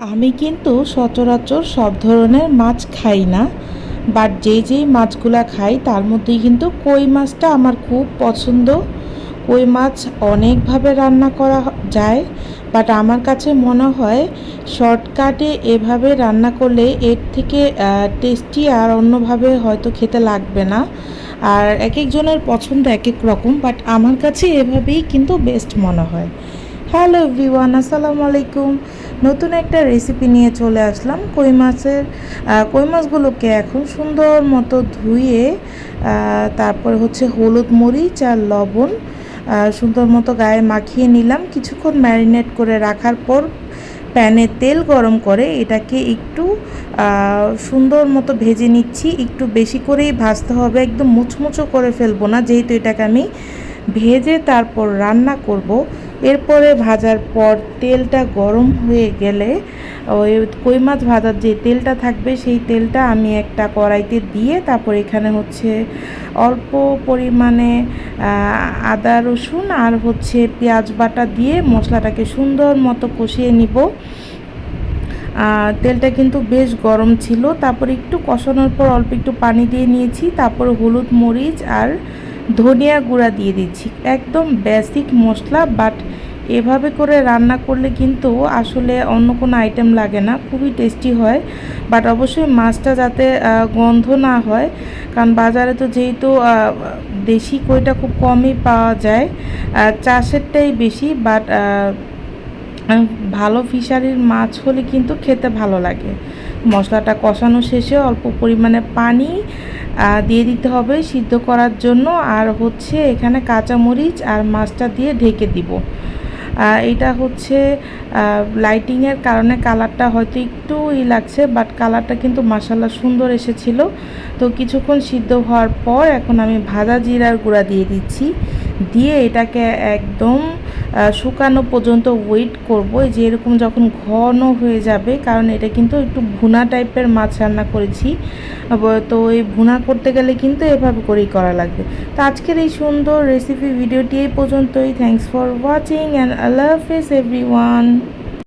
আমি কিন্তু সচরাচর সব ধরনের মাছ খাই না বাট যে যেই মাছগুলা খাই তার মধ্যেই কিন্তু কই মাছটা আমার খুব পছন্দ। কই মাছ অনেকভাবে রান্না করা যায় বাট আমার কাছে মনে হয় শর্টকাটে এভাবে রান্না করলে এর থেকে টেস্টি আর অন্যভাবে হয়তো খেতে লাগবে না। আর এক একজনের পছন্দ এক এক রকম বাট আমার কাছে এভাবেই কিন্তু বেস্ট মনে হয়। হ্যালো এভরিওয়ান আসসালামু আলাইকুম। নতুন একটা রেসিপি নিয়ে চলে আসলাম। কই মাছের কই মাছগুলোকে এখন সুন্দর মতো ধুয়ে তারপর হচ্ছে হলুদ মরিচ আর লবণ সুন্দর মতো গায়ে মাখিয়ে নিলাম। কিছুক্ষণ ম্যারিনেট করে রাখার পর প্যানে তেল গরম করে এটাকে একটু সুন্দর মতো ভেজে নিচ্ছি। একটু বেশি করেই ভাজতে হবে। একদম মুচমুচো করে ফেলব না। যেহেতু এটাকে আমি ভেজে তারপর রান্না করব এরপরে ভাজার পর তেলটা গরম হয়ে গেলে ওই কই মাছ ভাজার যে তেলটা থাকবে সেই তেলটা আমি একটা কড়াইতে দিয়ে তারপর এখানে হচ্ছে অল্প পরিমাণে আদা, রসুন আর হচ্ছে পেঁয়াজ বাটা দিয়ে মশলাটাকে সুন্দর মতো কষিয়ে নিব। তেলটা কিন্তু বেশ গরম ছিল। তারপর একটু কষানোর পর অল্প একটু পানি দিয়ে নিয়েছি। তারপর হলুদ মরিচ আর ধনিয়া গুঁড়া দিয়ে দিচ্ছি। একদম বেসিক মশলা বাট এভাবে করে রান্না করলে কিন্তু আসলে অন্য কোনো আইটেম লাগে না, খুবই টেস্টি হয়। বাট অবশ্যই মাছটা যাতে গন্ধ না হয়, কারণ বাজারে তো যেহেতু দেশি কইটা খুব কমই পাওয়া যায় চাষেরটাই বেশি বাট ভালো ফিশারির মাছ হলে কিন্তু খেতে ভালো লাগে। মশলাটা কষানো শেষে অল্প পরিমাণে পানি দিয়ে দিতে হবে সিদ্ধ করার জন্য। আর হচ্ছে এখানে কাঁচামরিচ আর মাছটা দিয়ে ঢেকে দিব। এটা হচ্ছে লাইটিংয়ের কারণে কালারটা হয়তো একটু ই লাগছে বাট কালারটা কিন্তু মাসাল্লা সুন্দর এসেছিল। তো কিছুক্ষণ সিদ্ধ হওয়ার পর এখন আমি ভাজা জিরার গুঁড়া দিয়ে দিচ্ছি। দিয়ে এটাকে একদম শুকানো পর্যন্ত ওয়েট করব। যে এরকম যখন ঘন হয়ে যাবে, কারণ এটা কিন্তু একটু ভুনা টাইপের মাছ রান্না করেছি তো এই ভুনা করতে গেলে কিন্তু এভাবে করেই করা লাগবে। তো আজকের এই সুন্দর রেসিপি ভিডিওটি এই পর্যন্তই। থ্যাংকস ফর ওয়াচিং অ্যান্ড আল্লাহ হাফেজ এভরিওয়ান